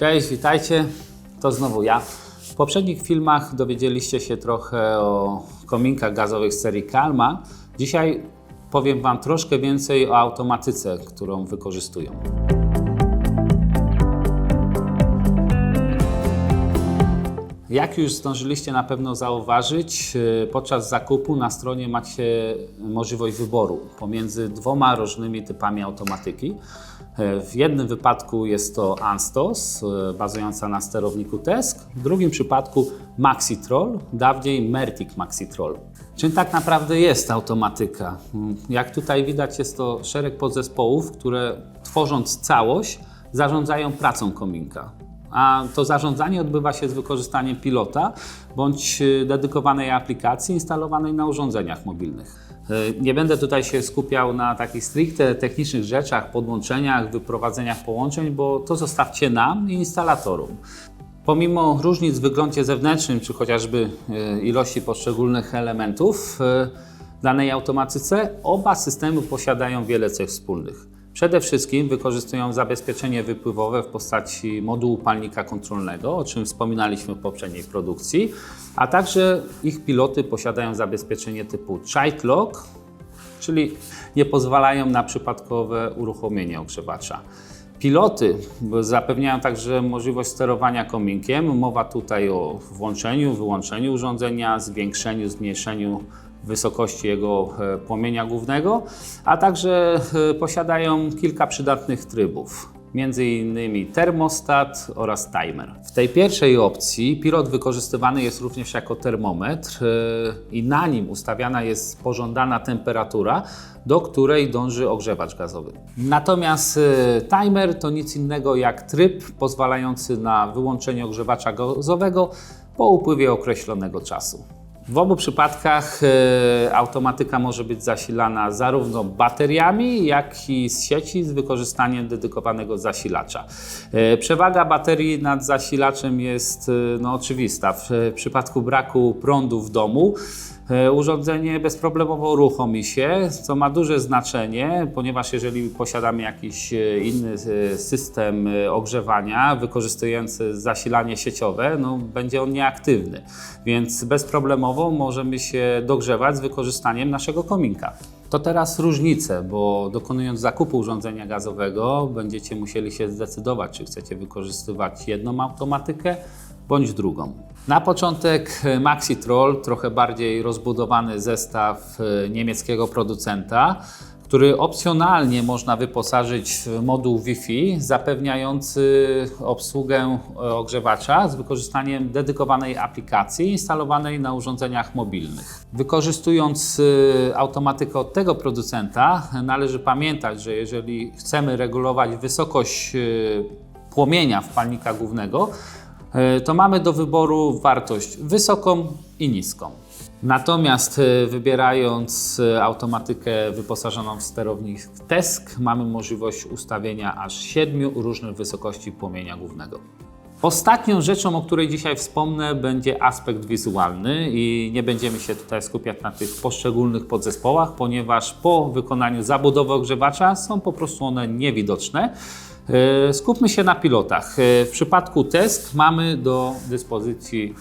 Cześć, witajcie. To znowu ja. W poprzednich filmach dowiedzieliście się trochę o kominkach gazowych serii Kalma. Dzisiaj powiem Wam troszkę więcej o automatyce, którą wykorzystują. Jak już zdążyliście na pewno zauważyć, yy, podczas zakupu na stronie macie możliwość wyboru pomiędzy dwoma różnymi typami automatyki. Yy, W jednym wypadku jest to Anstos, yy, bazująca na sterowniku TESC, w drugim przypadku Maxitrol, dawniej Mertic Maxitrol. Czym tak naprawdę jest automatyka? Mm, Jak tutaj widać, jest to szereg podzespołów, które tworząc całość zarządzają pracą kominka a to zarządzanie odbywa się z wykorzystaniem pilota bądź y, dedykowanej aplikacji instalowanej na urządzeniach mobilnych. Y, Nie będę tutaj się skupiał na takich stricte technicznych rzeczach, podłączeniach, wyprowadzeniach połączeń, bo to zostawcie nam i instalatorom. Pomimo różnic w wyglądzie zewnętrznym, czy chociażby y, ilości poszczególnych elementów danej automatyce, oba systemy posiadają wiele cech wspólnych. Przede wszystkim wykorzystują zabezpieczenie wypływowe w postaci modułu palnika kontrolnego, o czym wspominaliśmy w poprzedniej produkcji, a także ich piloty posiadają zabezpieczenie typu Child Lock, czyli nie pozwalają na przypadkowe uruchomienie ogrzewacza. Piloty zapewniają także możliwość sterowania kominkiem. Mowa tutaj o włączeniu, wyłączeniu urządzenia, zwiększeniu, zmniejszeniu wysokości jego e, płomienia głównego, a także e, posiadają kilka przydatnych trybów. Między innymi termostat oraz timer. W tej pierwszej opcji pilot wykorzystywany jest również jako termometr e, i na nim ustawiana jest pożądana temperatura, do której dąży ogrzewacz gazowy. Natomiast timer to nic innego jak tryb pozwalający na wyłączenie ogrzewacza gazowego po upływie określonego czasu. W obu przypadkach e, automatyka może być zasilana zarówno bateriami, jak i z sieci z wykorzystaniem dedykowanego zasilacza. E, Przewaga baterii nad zasilaczem jest e, no, oczywista. W przypadku braku prądu w domu urządzenie bezproblemowo uruchomi się, co ma duże znaczenie, ponieważ jeżeli posiadamy jakiś e, inny e, system e, ogrzewania wykorzystujący zasilanie sieciowe, no, będzie on nieaktywny, więc bezproblemowo możemy się dogrzewać z wykorzystaniem naszego kominka. To teraz różnice, bo dokonując zakupu urządzenia gazowego będziecie musieli się zdecydować, czy chcecie wykorzystywać jedną automatykę bądź drugą. Na początek e, Maxitrol, trochę bardziej rozbudowany zestaw e, niemieckiego producenta, który opcjonalnie można wyposażyć w moduł Wi-Fi zapewniający obsługę e, ogrzewacza z wykorzystaniem dedykowanej aplikacji instalowanej na urządzeniach mobilnych. Wykorzystując automatykę od tego producenta, należy pamiętać, że jeżeli chcemy regulować wysokość płomienia w palnika głównego, to mamy do wyboru wartość wysoką i niską. Natomiast e, wybierając e, automatykę wyposażoną w sterownik TESC, mamy możliwość ustawienia aż 7 różnych wysokości płomienia głównego. Ostatnią rzeczą, o której dzisiaj wspomnę, będzie aspekt wizualny i nie będziemy się tutaj skupiać na tych poszczególnych podzespołach, ponieważ po wykonaniu zabudowy ogrzewacza są po prostu one niewidoczne. E, Skupmy się na pilotach. E, W przypadku TESC mamy do dyspozycji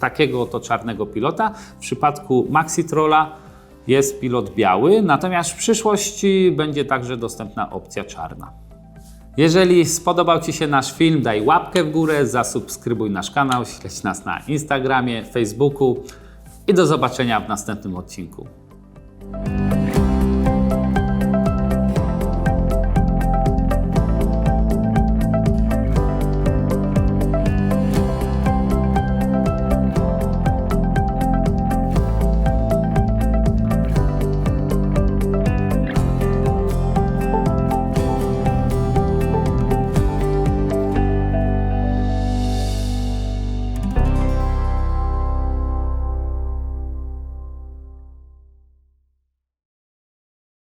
takiego oto czarnego pilota. W przypadku Maxitrola jest pilot biały, natomiast w przyszłości będzie także dostępna opcja czarna. Jeżeli spodobał Ci się nasz film, daj łapkę w górę, zasubskrybuj nasz kanał, śledź nas na Instagramie, Facebooku i do zobaczenia w następnym odcinku.